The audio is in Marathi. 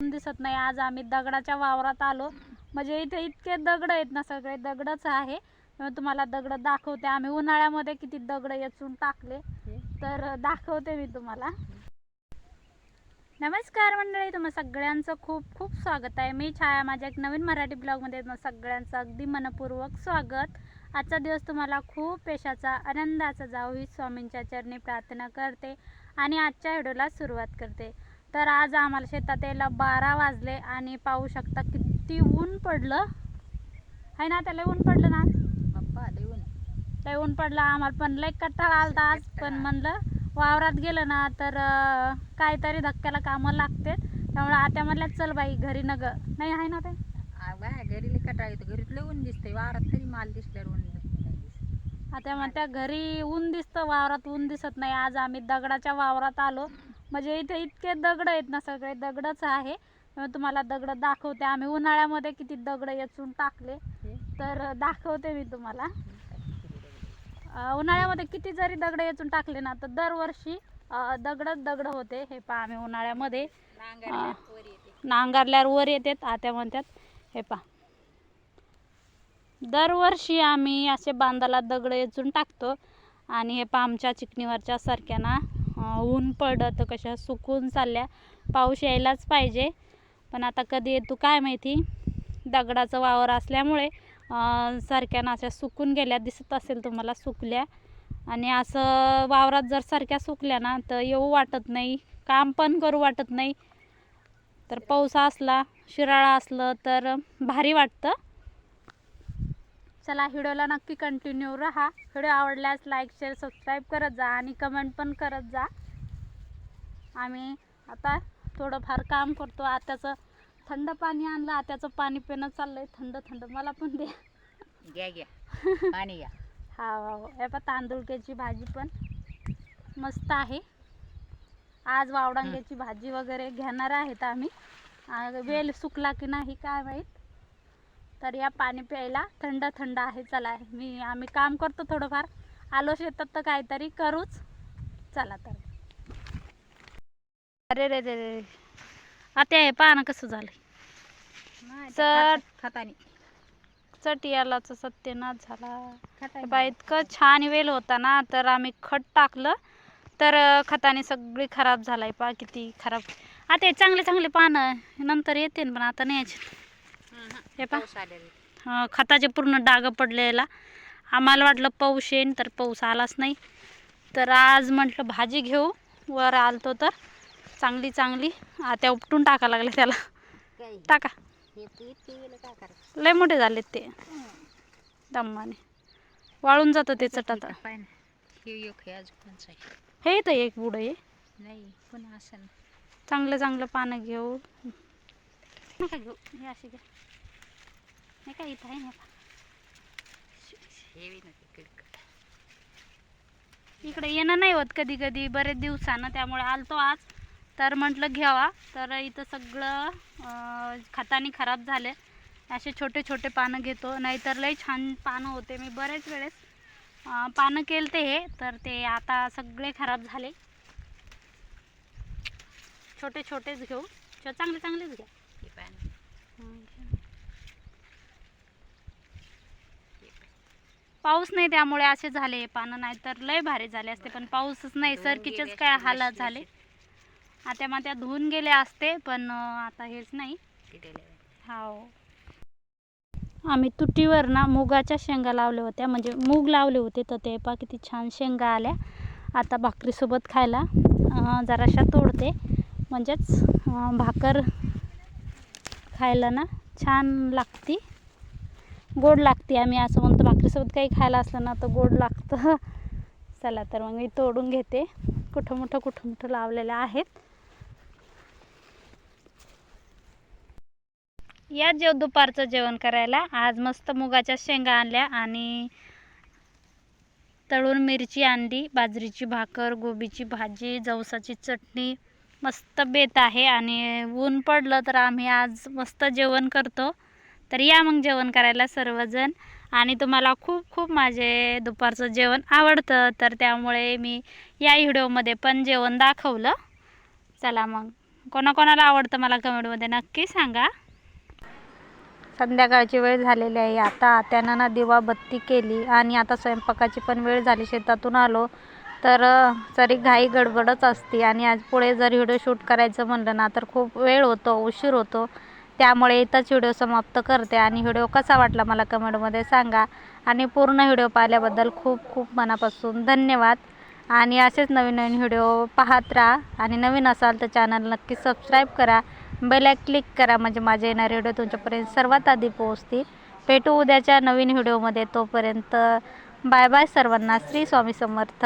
दिसत नाही. आज आम्ही दगडाच्या वावरात आलो. म्हणजे इथे इतके दगड आहेत ना सगळे दगडच आहे. मी तुम्हाला दगड दाखवते. आम्ही उन्हाळ्यामध्ये किती दगड येचून टाकले. तर दाखवते मी तुम्हाला. नमस्कार मंडळी तुम्हा सगळ्यांचं खूप खूप स्वागत आहे. मी छाया. माझ्या एक नवीन मराठी ब्लॉगमध्ये तुम्हा सगळ्यांचं अगदी मनपूर्वक स्वागत. आजचा दिवस तुम्हाला खूप यशाचा आनंदाचा जाऊ. ही स्वामींच्या चरणी प्रार्थना करते आणि आजच्या व्हिडिओला सुरुवात करते. तर आज आम्हाला शेतात यायला बारा वाजले आणि पाहू शकता किती ऊन पडलं. आहे ना त्याला ऊन पडलं ना? लय ऊन पडलं आम्हाला पण लय कट्टाळा आलता आज पण म्हणलं वावरात गेलं ना तर काहीतरी धक्क्याला कामं लागते. त्यामुळे आत्या म्हणल्या चल बाई घरी नग. नाही आहे ना ते? घरी कटाळ येतो. घरीत लय ऊन दिसतंय. वावरात तरी माल दिसल्यावर ऊन. आता म्हणत्या घरी ऊन दिसतं वावरात ऊन दिसत नाही. आज आम्ही दगडाच्या वावरात आलो. म्हणजे इथे इतके दगड आहेत ना सगळे दगडच आहे. मी तुम्हाला दगड दाखवते. आम्ही उन्हाळ्यामध्ये किती दगड येचून टाकले. तर दाखवते मी तुम्हाला. उन्हाळ्यामध्ये किती जरी दगड येचून टाकले ना तर दरवर्षी दगडच दगड होते. हे पहा आम्ही उन्हाळ्यामध्ये. नांगरल्यावर वर येते. नांगरल्यावर वर येतात आत्या म्हणतात हे पहा. दरवर्षी आम्ही असे बांधाला दगड येचून टाकतो. आणि हे पहा आमच्या चिकणीवरच्या सारख्या ना ऊन पडत कशा सुकून चालल्या. पाऊस यायलाच पाहिजे. पण आता कधी येतो काय माहिती? दगडाचं वावर असल्यामुळे सारख्या अशा सुकून गेल्या दिसत असेल तुम्हाला सुकल्या. आणि असं वावरात जर सारख्या सुकल्या ना तर येऊ वाटत नाही. काम पण करू वाटत नाही. तर पाऊस असला शिराळा असलं तर भारी वाटतं. चला व्हिडिओला नक्की कंटिन्यू राहा. व्हिडिओ आवडल्यास लाईक शेअर सबस्क्राईब करत जा आणि कमेंट पण करत जा. आम्ही आता थोडंफार काम करतो. आत्याचं थंड पाणी आणलं. आत्याचं पाणी पिणं चाललंय. थंड थंड. मला पण दे घ्या घ्या. पाणी घ्या. हा वा. हे पहा तांदुळक्याची भाजी पण मस्त आहे. आज वावडांग्याची भाजी वगैरे घेणार आहेत आम्ही. वेल सुकला की नाही काय माहीत. तर या पाणी प्यायला थंड थंड आहे चला मी आम्ही काम करतो थोडंफार. आलो शेतात तर काहीतरी करूच. चला तर. अरे रे रे रे. आता हे पहा ना कसं झालं. खत- खतानी. चट यालाच सत्यनाश झाला. खतानी बा इतकं छान वेल होता ना तर आम्ही खत टाकलं. तर खताने सगळी खराब झालाय पा किती खराब. आता हे चांगले चांगले पानं नंतर येते पण आता नाही हे. अं, खताचे पूर्ण डाग पडलेला. आम्हाला वाटलं पाऊस येईन तर पाऊस आलाच नाही. तर आज म्हटलं भाजी घेऊ. वर आलतो तर चांगली चांगली. आता उपटून टाका लागले त्याला? टाका. हे? लय मोठे झालेत ते. दम्माने. वाळून जातं ते चटात. हे हे? हे इथं एक बुडं असं चांगलं चांगलं पानं घेऊ. घेऊ. हे अशी घ्या नाही का इथं आहे ना इकडे येणं नाही होत कधी कधी बरेच दिवसानं त्यामुळे आलतो आज. तर म्हटलं घ्यावा. तर इथं सगळं खताने खराब झाले. असे छोटे छोटे पानं घेतो. नाहीतर लई छान पानं होते मी बरेच वेळेस. पानं केलते हे तर ते आता सगळे खराब झाले. छोटे छोटेच घेऊ. चांगले चांगलेच घ्या हे पाय ना. हे पाय. पाऊस नाही त्यामुळे असे झाले पानं नाही तर लय भारी झाले असते पण पाऊसच नाही. सरकीचेच काय हालत झाले. आता मात्या धुवून गेले असते पण आता हेच नाही. हो आम्ही तुटीवर ना मुगाच्या शेंगा लावल्या होत्या म्हणजे मूग लावले होते तर ते पा किती छान शेंगा आल्या. आता भाकरीसोबत खायला जराशा तोडते. म्हणजेच भाकर खायला ना छान लागती. गोड लागते. आम्ही असं म्हणतो भाकरीसोबत काही खायला असलं ना तर गोड लागतं. चला तर मग मी तोडून घेते. कुठं मोठं कुठं मोठं लावलेलं आहेत या जेव दुपारचं जेवण करायला. आज मस्त मुगाच्या शेंगा आणल्या आणि तळून मिरची आणली. बाजरीची भाकर गोबीची भाजी जवसाची चटणी. मस्त बेत आहे आणि ऊन पडलं तर आम्ही आज मस्त जेवण करतो. तर या मग जेवण करायला सर्वजण. आणि तुम्हाला खूप खूप माझे दुपारचं जेवण आवडतं. तर त्यामुळे मी या व्हिडिओमध्ये पण जेवण दाखवलं. चला मग. कोणाकोणाला आवडतं मला कमेंटमध्ये नक्की सांगा. संध्याकाळची वेळ झालेली आहे. आता त्यानं ना दिवा बत्ती केली आणि आता स्वयंपाकाची पण वेळ झाली. शेतातून आलो तर जरी घाई गडबडच असते आणि आज पुढे जर व्हिडिओ शूट करायचं म्हणलं ना तर खूप वेळ होतो उशीर होतो. त्यामुळे इथंच व्हिडिओ समाप्त करते आणि व्हिडिओ कसा वाटला मला कमेंटमध्ये सांगा. आणि पूर्ण व्हिडिओ पाहिल्याबद्दल खूप खूप मनापासून धन्यवाद. आणि असेच नवीन नवीन व्हिडिओ पाहत राहा. आणि नवीन असाल तर चॅनल नक्की सबस्क्राईब करा. बेल क्लिक करा. म्हणजे माझे येणारे व्हिडिओ तुमच्यापर्यंत सर्वात आधी पोहोचतील. भेटू उद्याच्या नवीन व्हिडिओमध्ये. तोपर्यंत बाय बाय सर्वांना. श्री स्वामी समर्थ.